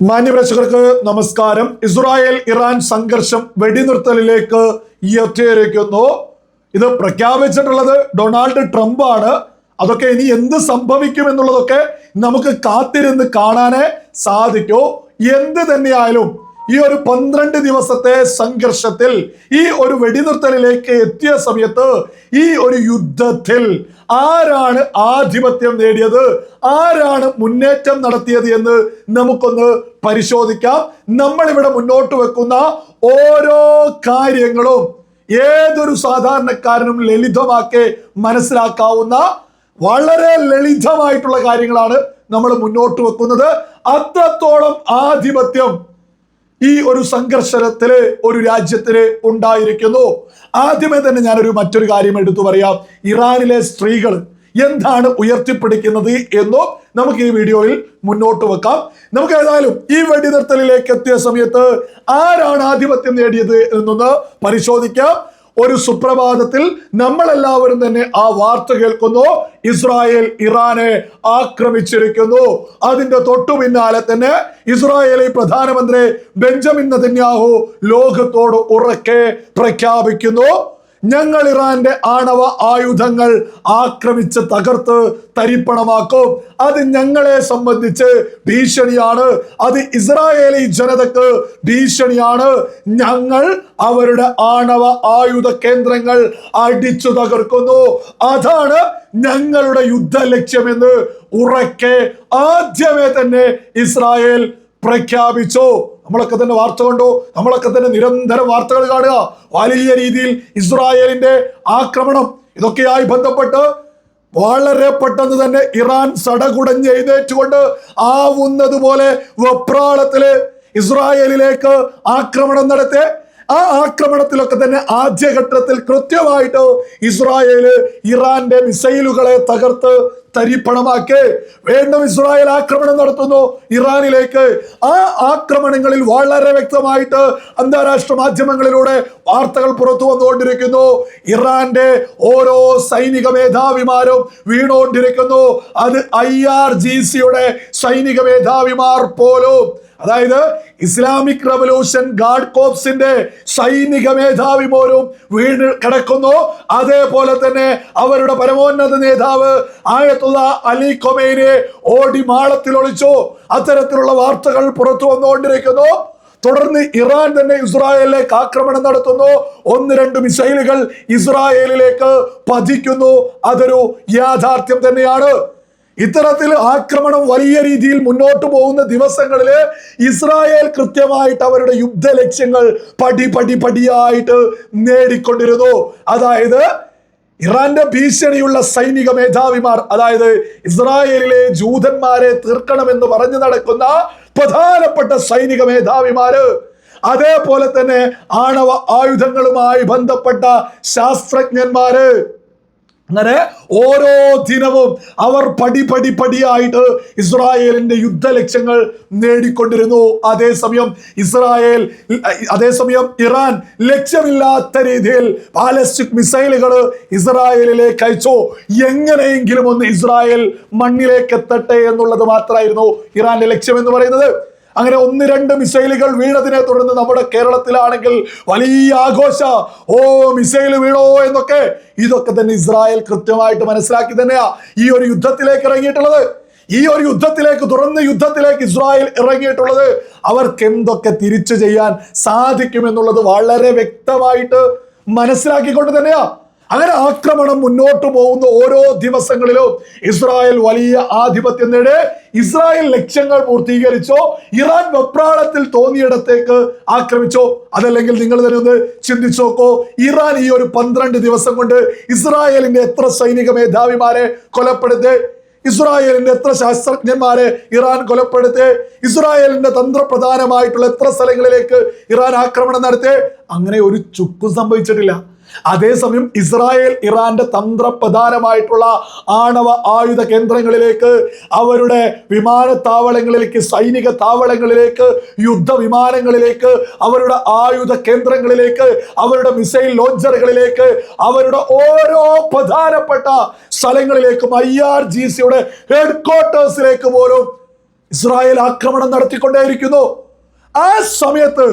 മാന്യപ്രേക്ഷകർക്ക് നമസ്കാരം. Israel Iran സംഘർഷം വെടിനിർത്തലിലേക്ക് എത്തിയിരിക്കുന്നു ഇത് പ്രഖ്യാപിച്ചിട്ടുള്ളത് ഡൊണാൾഡ് ട്രംപ് ആണ് അതൊക്കെ ഇനി എന്ത് സംഭവിക്കും എന്നുള്ളതൊക്കെ നമുക്ക് കാത്തിരുന്ന് കാണാനേ സാധിക്കൂ. എന്ത് തന്നെയായാലും ഈ ഒരു പന്ത്രണ്ട് ദിവസത്തെ സംഘർഷത്തിൽ ഈ ഒരു വെടിനിർത്തലിലേക്ക് എത്തിയ സമയത്ത് ഈ ഒരു യുദ്ധത്തിൽ ആരാണ് ആധിപത്യം നേടിയത് ആരാണ് മുന്നേറ്റം നടത്തിയത് എന്ന് നമുക്കൊന്ന് പരിശോധിക്കാം. നമ്മൾ ഇവിടെ മുന്നോട്ട് വെക്കുന്ന ഓരോ കാര്യങ്ങളും ഏതൊരു സാധാരണക്കാരനും ലളിതമാക്കി മനസ്സിലാക്കാവുന്ന വളരെ ലളിതമായിട്ടുള്ള കാര്യങ്ങളാണ് നമ്മൾ മുന്നോട്ട് വെക്കുന്നത്. അത്രത്തോളം ആധിപത്യം ഈ ഒരു സംഘർഷത്തിൽ ഒരു രാജ്യത്തിന് ഉണ്ടായിരിക്കുന്നു. ആദ്യമേ തന്നെ ഞാനൊരു മറ്റൊരു കാര്യം എടുത്തു പറയാം. ഇറാനിലെ സ്ത്രീകൾ എന്താണ് ഉയർത്തിപ്പിടിക്കുന്നത് എന്നും നമുക്ക് ഈ വീഡിയോയിൽ മുന്നോട്ട് വെക്കാം. നമുക്ക് ഏതായാലും ഈ വെടിനിർത്തലിലേക്ക് എത്തിയ സമയത്ത് ആരാണ് ആധിപത്യം നേടിയത് എന്നൊന്ന് പരിശോധിക്കാം. ഒരു സുപ്രഭാതത്തിൽ നമ്മളെല്ലാവരും തന്നെ ആ വാർത്ത കേൾക്കുന്നു. ഇസ്രായേൽ ഇറാനെ ആക്രമിച്ചിരിക്കുന്നു. അതിന്റെ തൊട്ടു പിന്നാലെ തന്നെ ഇസ്രായേലി പ്രധാനമന്ത്രി ബെഞ്ചമിൻ നെതന്യാഹു ലോകത്തോട് ഉറക്കെ പ്രഖ്യാപിക്കുന്നു. ഞങ്ങൾ ഇറാന്റെ ആണവ ആയുധങ്ങൾ ആക്രമിച്ച് തകർത്ത് തരിപ്പണമാക്കും. അത് ഞങ്ങളെ സംബന്ധിച്ച് ഭീഷണിയാണ്. അത് ഇസ്രായേലി ജനതക്ക് ഭീഷണിയാണ്. ഞങ്ങൾ അവരുടെ ആണവ ആയുധ കേന്ദ്രങ്ങൾ അടിച്ചു തകർക്കുന്നു. അതാണ് ഞങ്ങളുടെ യുദ്ധ ലക്ഷ്യമെന്ന് ഉറക്കെ ആദ്യമേ തന്നെ ഇസ്രായേൽ പ്രഖ്യാപിച്ചു. നമ്മളൊക്കെ തന്നെ വാർത്ത കണ്ടു? നമ്മളൊക്കെ തന്നെ നിരന്തരം വാർത്തകൾ കാണുക. വലിയ രീതിയിൽ ഇസ്രായേലിന്റെ ആക്രമണം ഇതൊക്കെയായി ബന്ധപ്പെട്ട് വളരെ പെട്ടെന്ന് തന്നെ ഇറാൻ സടകുടഞ്ഞ് എഴുന്നേറ്റുകൊണ്ട് ആവുന്നത് പോലെ വെപ്രാളത്തിൽ ഇസ്രായേലിലേക്ക് ആക്രമണം നടത്തി. ആ ആക്രമണത്തിലൊക്കെ തന്നെ ആദ്യഘട്ടത്തിൽ കൃത്യമായിട്ട് ഇസ്രായേൽ ഇറാന്റെ മിസൈലുകളെ തകർത്ത് തരിപ്പണമാക്കി വീണ്ടും ഇസ്രായേൽ ആക്രമണം നടത്തുന്നു ഇറാനിലേക്ക്. ആ ആക്രമണങ്ങളിൽ വളരെ വ്യക്തമായിട്ട് അന്താരാഷ്ട്ര മാധ്യമങ്ങളിലൂടെ വാർത്തകൾ പുറത്തു വന്നുകൊണ്ടിരിക്കുന്നു. ഇറാന്റെ ഓരോ സൈനിക മേധാവിമാരും വീണുകൊണ്ടിരിക്കുന്നു. അത് ഐ ആർ ജി സിയുടെ സൈനിക മേധാവിമാർ പോലും അതായത് ഇസ്ലാമിക് റവല്യൂഷൻ ഗാർഡ് കോപ്സിന്റെ സൈനിക മേധാവി പോലും വീണ് കിടക്കുന്നു. അതേപോലെ തന്നെ അവരുടെ പരമോന്നത നേതാവ് ആയത്തുള്ള അലി കൊമൈനെ ഓടി മാളത്തിൽ ഒളിച്ചു. അത്തരത്തിലുള്ള വാർത്തകൾ പുറത്തു വന്നുകൊണ്ടിരിക്കുന്നു. തുടർന്ന് ഇറാൻ തന്നെ ഇസ്രായേലിലേക്ക് ആക്രമണം നടത്തുന്നു. ഒന്ന് രണ്ട് മിസൈലുകൾ ഇസ്രായേലിലേക്ക് പതിക്കുന്നു. അതൊരു യാഥാർത്ഥ്യം തന്നെയാണ്. ഇത്തരത്തിൽ ആക്രമണം വലിയ രീതിയിൽ മുന്നോട്ട് പോകുന്ന ദിവസങ്ങളിൽ ഇസ്രായേൽ കൃത്യമായിട്ട് അവരുടെ യുദ്ധ ലക്ഷ്യങ്ങൾ പടി പടി പടിയായിട്ട് നേടിക്കൊണ്ടിരുന്നു. അതായത് ഇറാന്റെ ഭീഷണിയുള്ള സൈനിക മേധാവിമാർ അതായത് ഇസ്രായേലിലെ ജൂതന്മാരെ തീർക്കണമെന്ന് പറഞ്ഞു നടക്കുന്ന പ്രധാനപ്പെട്ട സൈനിക മേധാവിമാര് അതേപോലെ തന്നെ ആണവ ആയുധങ്ങളുമായി ബന്ധപ്പെട്ട ശാസ്ത്രജ്ഞന്മാര്. അങ്ങനെ ഓരോ ദിനവും അവർ പടി പടി പടിയായിട്ട് ഇസ്രായേലിന്റെ യുദ്ധ ലക്ഷ്യങ്ങൾ നേടിക്കൊണ്ടിരുന്നു. അതേസമയം ഇസ്രായേൽ അതേസമയം ഇറാൻ ലക്ഷ്യമില്ലാത്ത രീതിയിൽ ബാലസ്റ്റിക് മിസൈലുകൾ ഇസ്രായേലിലേക്ക് അയച്ചു. എങ്ങനെയെങ്കിലും ഒന്ന് ഇസ്രായേൽ മണ്ണിലേക്ക് എത്തട്ടെ എന്നുള്ളത് മാത്രമായിരുന്നു ഇറാന്റെ ലക്ഷ്യം എന്ന് പറയുന്നത്. അങ്ങനെ ഒന്ന് രണ്ട് മിസൈലുകൾ വീണതിനെ തുടർന്ന് നമ്മുടെ കേരളത്തിലാണെങ്കിൽ വലിയ ആഘോഷ ഓ മിസൈൽ വീണോ? എന്നൊക്കെ ഇതൊക്കെ തന്നെ ഇസ്രായേൽ കൃത്യമായിട്ട് മനസ്സിലാക്കി തന്നെയാ ഈ ഒരു യുദ്ധത്തിലേക്ക് ഇറങ്ങിയിട്ടുള്ളത്. ഈ ഒരു യുദ്ധത്തിലേക്ക് തുറന്ന യുദ്ധത്തിലേക്ക് ഇസ്രായേൽ ഇറങ്ങിയിട്ടുള്ളത്. അവർക്ക് എന്തൊക്കെ തിരിച്ചു ചെയ്യാൻ സാധിക്കുമെന്നുള്ളത് വളരെ വ്യക്തമായിട്ട് മനസ്സിലാക്കിക്കൊണ്ട് തന്നെയാ. അങ്ങനെ ആക്രമണം മുന്നോട്ട് പോകുന്ന ഓരോ ദിവസങ്ങളിലും ഇസ്രായേൽ വലിയ ആധിപത്യം നേടി. ഇസ്രായേൽ ലക്ഷ്യങ്ങൾ പൂർത്തീകരിച്ചോ ഇറാൻ വെപ്രാളത്തിൽ തോന്നിയിടത്തേക്ക് ആക്രമിച്ചോ അതല്ലെങ്കിൽ നിങ്ങൾ തന്നെ ഒന്ന് ചിന്തിച്ചു നോക്കോ. ഇറാൻ ഈ ഒരു പന്ത്രണ്ട് ദിവസം കൊണ്ട് ഇസ്രായേലിന്റെ എത്ര സൈനിക മേധാവിമാരെ കൊലപ്പെടുത്തി? ഇസ്രായേലിന്റെ എത്ര ശാസ്ത്രജ്ഞന്മാരെ ഇറാൻ കൊലപ്പെടുത്തി? ഇസ്രായേലിന്റെ തന്ത്രപ്രധാനമായിട്ടുള്ള എത്ര സ്ഥലങ്ങളിലേക്ക് ഇറാൻ ആക്രമണം നടത്തി? അങ്ങനെ ഒരു ചുക്കും സംഭവിച്ചിട്ടില്ല. അതേസമയം ഇസ്രായേൽ ഇറാന്റെ തന്ത്രപ്രധാനമായിട്ടുള്ള ആണവ ആയുധ കേന്ദ്രങ്ങളിലേക്ക് അവരുടെ വിമാനത്താവളങ്ങളിലേക്ക് സൈനിക താവളങ്ങളിലേക്ക് യുദ്ധ വിമാനങ്ങളിലേക്ക് അവരുടെ ആയുധ കേന്ദ്രങ്ങളിലേക്ക് അവരുടെ മിസൈൽ ലോഞ്ചറുകളിലേക്ക് അവരുടെ ഓരോ പ്രധാനപ്പെട്ട സ്ഥലങ്ങളിലേക്കും ഐ ആർ ജി സിയുടെ ഹെഡ് ക്വാർട്ടേഴ്സിലേക്ക് പോലും ഇസ്രായേൽ ആക്രമണം നടത്തിക്കൊണ്ടേയിരിക്കുന്നു. ആ സമയത്ത്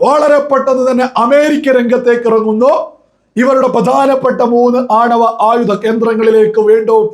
വളരെ പെട്ടെന്ന് തന്നെ അമേരിക്ക രംഗത്തേക്ക് ഇറങ്ങുന്നു. ഇവരുടെ പ്രധാനപ്പെട്ട മൂന്ന് ആണവ ആയുധ കേന്ദ്രങ്ങളിലേക്ക് വീണ്ടും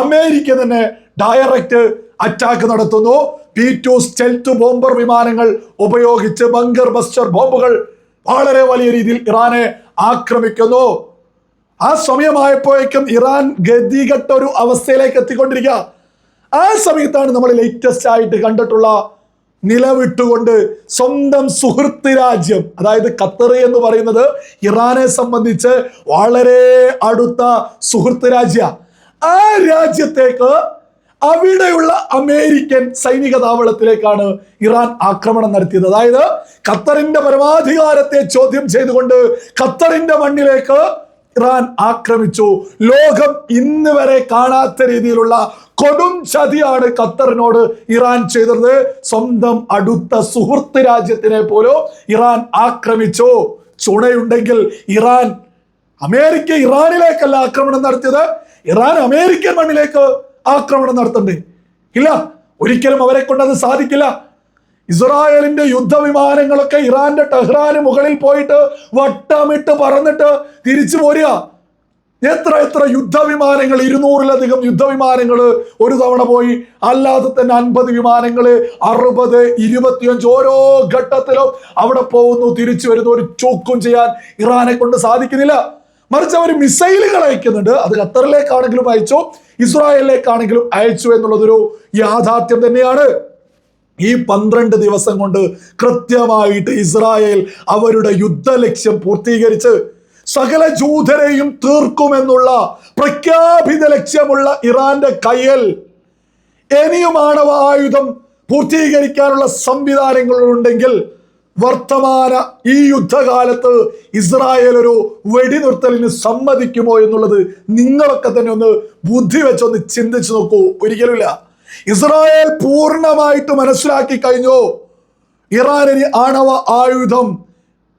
അമേരിക്ക തന്നെ ഡയറക്റ്റ് അറ്റാക്ക് നടത്തുന്നു. പി ടു സ്റ്റെൽത്ത് ബോംബർ വിമാനങ്ങൾ ഉപയോഗിച്ച് ബങ്കർ ബസ്റ്റർ ബോംബുകൾ വളരെ വലിയ രീതിയിൽ ഇറാനെ ആക്രമിക്കുന്നു. ആ സമയമായപ്പോഴേക്കും ഇറാൻ ഗതികെട്ട ഒരു അവസ്ഥയിലേക്ക് എത്തിക്കൊണ്ടിരിക്കുക. ആ സമയത്താണ് നമ്മൾ ലേറ്റസ്റ്റ് ആയിട്ട് കണ്ടിട്ടുള്ള നിലവിട്ടുകൊണ്ട് സ്വന്തം സുഹൃത്ത് രാജ്യം അതായത് ഖത്തർ എന്ന് പറയുന്നത് ഇറാനെ സംബന്ധിച്ച് വളരെ അടുത്ത സുഹൃത്ത് രാജ്യ. ആ രാജ്യത്തേക്ക് അവിടെയുള്ള അമേരിക്കൻ സൈനിക താവളത്തിലേക്കാണ് ഇറാൻ ആക്രമണം നടത്തിയത്. അതായത് ഖത്തറിന്റെ പരമാധികാരത്തെ ചോദ്യം ചെയ്തുകൊണ്ട് ഖത്തറിന്റെ മണ്ണിലേക്ക് ഇറാൻ ആക്രമിച്ചു. ലോകം ഇന്ന് വരെ കാണാത്ത രീതിയിലുള്ള കൊടും ചതിയാണ് ഖത്തറിനോട് ഇറാൻ ചെയ്തത്. സ്വന്തം അടുത്ത സുഹൃത്ത് രാജ്യത്തിനെ പോലും ഇറാൻ ആക്രമിച്ചു. ചുണയുണ്ടെങ്കിൽ ഇറാൻ അമേരിക്ക ഇറാനിലേക്കല്ല ആക്രമണം നടത്തിയത്. ഇറാൻ അമേരിക്കൻ മണ്ണിലേക്ക് ആക്രമണം നടത്തണ്ടേ? ഇല്ല. ഒരിക്കലും അവരെ കൊണ്ട് അത് സാധിക്കില്ല. ഇസ്രായേലിന്റെ യുദ്ധവിമാനങ്ങളൊക്കെ ഇറാന്റെ ടെഹ്റാന് മുകളിൽ പോയിട്ട് വട്ടമിട്ട് പറന്നിട്ട് തിരിച്ചു പോരുക. എത്ര എത്ര യുദ്ധവിമാനങ്ങൾ ഇരുന്നൂറിലധികം യുദ്ധവിമാനങ്ങൾ ഒരു തവണ പോയി. അല്ലാതെ തന്നെ അൻപത് വിമാനങ്ങൾ അറുപത് ഇരുപത്തിയഞ്ച് ഓരോ ഘട്ടത്തിലും അവിടെ പോകുന്നു. തിരിച്ചു വരുന്നു. ഒരു ചോക്കും ചെയ്യാൻ ഇറാനെ കൊണ്ട് സാധിക്കുന്നില്ല. മറിച്ച് അവർ മിസൈലുകൾ അയക്കുന്നുണ്ട്. അത് ഖത്തറിലേക്കാണെങ്കിലും അയച്ചു ഇസ്രായേലിലേക്കാണെങ്കിലും അയച്ചു എന്നുള്ളതൊരു യാഥാർത്ഥ്യം തന്നെയാണ്. ഈ പന്ത്രണ്ട് ദിവസം കൊണ്ട് കൃത്യമായിട്ട് ഇസ്രായേൽ അവരുടെ യുദ്ധലക്ഷ്യം പൂർത്തീകരിച്ച് സകല ജൂതരെയും തീർക്കുമെന്നുള്ള പ്രഖ്യാപിത ലക്ഷ്യമുള്ള ഇറാന്റെ കയ്യിൽ ഇനിയും ആണവ ആയുധം പൂർത്തീകരിക്കാനുള്ള സംവിധാനങ്ങളുണ്ടെങ്കിൽ വർത്തമാന ഈ യുദ്ധകാലത്ത് ഇസ്രായേൽ ഒരു വെടിനിർത്തലിന് സമ്മതിക്കുമോ എന്നുള്ളത് നിങ്ങളൊക്കെ തന്നെ ഒന്ന് ബുദ്ധി വെച്ചൊന്ന് ചിന്തിച്ചു നോക്കൂ. ഒരിക്കലുമില്ല. ഇസ്രായേൽ പൂർണമായിട്ട് മനസ്സിലാക്കി കഴിഞ്ഞു. ഇറാനിന് ആണവ ആയുധം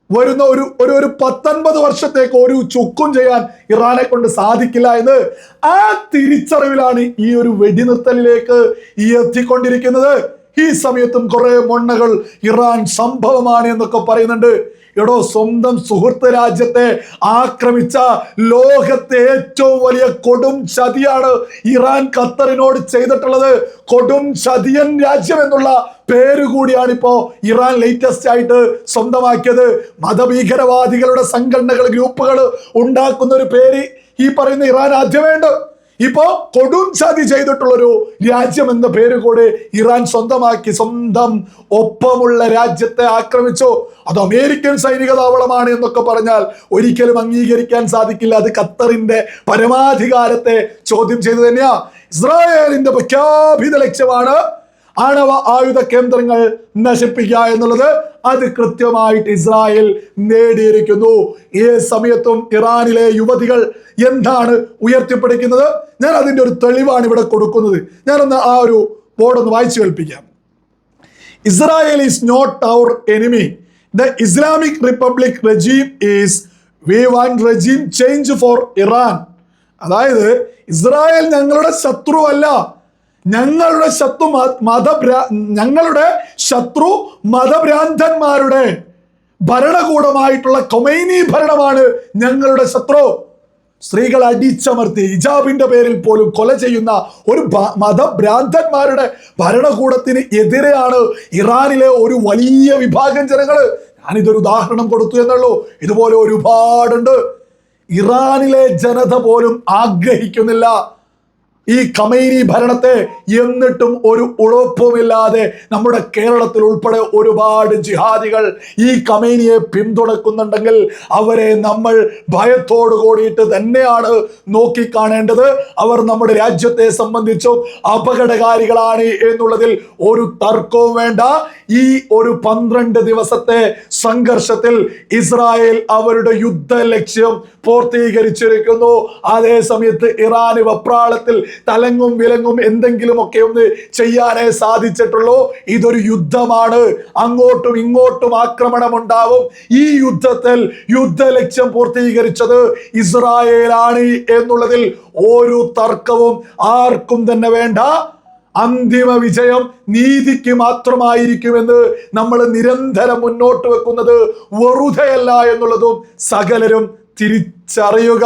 വരുന്ന ഒരു ഒരു ഒരു പത്തൊൻപത് വർഷത്തേക്ക് ഒരു ചുക്കും ചെയ്യാൻ ഇറാനെ കൊണ്ട് സാധിക്കില്ല എന്ന് ആ തിരിച്ചറിവിലാണ് ഈ ഒരു വെടിനിർത്തലിലേക്ക് ഈ എത്തിക്കൊണ്ടിരിക്കുന്നത്. ഈ സമയത്തും കുറെ മൊണ്ണകൾ ഇറാൻ സംഭവമാണ് എന്നൊക്കെ പറയുന്നുണ്ട്. എടോ സ്വന്തം സുഹൃത്ത് രാജ്യത്തെ ആക്രമിച്ച ലോകത്തെ ഏറ്റവും വലിയ കൊടും ചതിയാണ് ഇറാൻ ഖത്തറിനോട് ചെയ്തിട്ടുള്ളത്. കൊടും ചതിയൻ രാജ്യം എന്നുള്ള പേര് കൂടിയാണ് ഇപ്പോ ഇറാൻ ലേറ്റസ്റ്റ് ആയിട്ട് സ്വന്തമാക്കിയത്. മതഭീകരവാദികളുടെ സംഘടനകൾ ഗ്രൂപ്പുകൾ ഉണ്ടാക്കുന്ന ഒരു പേര് ഈ പറയുന്ന ഇറാൻ ആദ്യമേണ്ട് ഇപ്പോ കൊടും ചതി ചെയ്തിട്ടുള്ളൊരു രാജ്യം എന്ന പേര് കൂടെ ഇറാൻ സ്വന്തമാക്കി സ്വന്തം ഒപ്പമുള്ള രാജ്യത്തെ ആക്രമിച്ചു. അത് അമേരിക്കൻ സൈനിക താവളമാണ് എന്നൊക്കെ പറഞ്ഞാൽ ഒരിക്കലും അംഗീകരിക്കാൻ സാധിക്കില്ല. അത് ഖത്തറിന്റെ പരമാധികാരത്തെ ചോദ്യം ചെയ്തു തന്നെയാ. ഇസ്രായേലിന്റെ പ്രഖ്യാപിത ലക്ഷ്യമാണ് ആണവ ആയുധ കേന്ദ്രങ്ങൾ നശിപ്പിക്കുക എന്നുള്ളത് അത് കൃത്യമായിട്ട് ഇസ്രായേൽ നേടിയിരിക്കുന്നു. ഈ സമയത്തും ഇറാനിലെ യുവതികൾ എന്താണ് ഉയർത്തിപ്പിടിക്കുന്നത്? ഞാൻ അതിന്റെ ഒരു തെളിവാണ് ഇവിടെ കൊടുക്കുന്നത്. ഞാനൊന്ന് ആ ഒരു ബോർഡൊന്ന് വായിച്ചു കേൾപ്പിക്കാം. Israel is not our enemy the Islamic republic regime is we want regime change for Iran അതായത് ഇസ്രായേൽ ഞങ്ങളുടെ ശത്രുവല്ല. ഞങ്ങളുടെ ശത്രു മതഭ്രാ ഞങ്ങളുടെ ശത്രു മതഭ്രാന്തന്മാരുടെ ഭരണകൂടമായിട്ടുള്ള കൊമൈനി ഭരണമാണ് ഞങ്ങളുടെ ശത്രു. സ്ത്രീകൾ അടിച്ചമർത്തി ഇജാബിന്റെ പേരിൽ പോലും കൊല ചെയ്യുന്ന ഒരു മതഭ്രാന്തന്മാരുടെ ഭരണകൂടത്തിന് എതിരെയാണ് ഇറാനിലെ ഒരു വലിയ വിഭാഗം ജനങ്ങൾ. ഞാനിതൊരു ഉദാഹരണം കൊടുത്തു എന്നുള്ളൂ. ഇതുപോലെ ഒരുപാടുണ്ട്. ഇറാനിലെ ജനത പോലും ആഗ്രഹിക്കുന്നില്ല. ഈ കമൈനി ഭരണത്തെ എന്നിട്ടും ഒരു ഉളപ്പുമില്ലാതെ നമ്മുടെ കേരളത്തിൽ ഉൾപ്പെടെ ഒരുപാട് ജിഹാദികൾ ഈ കമേനിയെ പിന്തുണക്കുന്നുണ്ടെങ്കിൽ അവരെ നമ്മൾ ഭയത്തോട് കൂടിയിട്ട് തന്നെയാണ് നോക്കിക്കാണേണ്ടത്. അവർ നമ്മുടെ രാജ്യത്തെ സംബന്ധിച്ചും അപകടകാരികളാണ് എന്നുള്ളതിൽ ഒരു തർക്കവും വേണ്ട. ഈ ഒരു പന്ത്രണ്ട് ദിവസത്തെ സംഘർഷത്തിൽ ഇസ്രായേൽ അവരുടെ യുദ്ധ ലക്ഷ്യം പൂർത്തീകരിച്ചിരിക്കുന്നു. അതേസമയത്ത് ഇറാന് വെപ്രാളത്തിൽ തലങ്ങും വിലങ്ങും എന്തെങ്കിലും ഒക്കെ ഒന്ന് ചെയ്യാനേ സാധിച്ചിട്ടുള്ളൂ. ഇതൊരു യുദ്ധമാണ്. അങ്ങോട്ടും ഇങ്ങോട്ടും ആക്രമണം ഉണ്ടാവും ഈ യുദ്ധത്തിൽ യുദ്ധ ലക്ഷ്യം പൂർത്തീകരിച്ചത് ഇസ്രായേലാണ് എന്നുള്ളതിൽ ഒരു തർക്കവും ആർക്കും തന്നെ വേണ്ട. അന്തിമ വിജയം നീതിക്ക് മാത്രമായിരിക്കുമെന്ന് നമ്മൾ നിരന്തരം മുന്നോട്ട് വെക്കുന്നത് വെറുതെയല്ല എന്നുള്ളതും സകലരും തിരിച്ചറിയുക.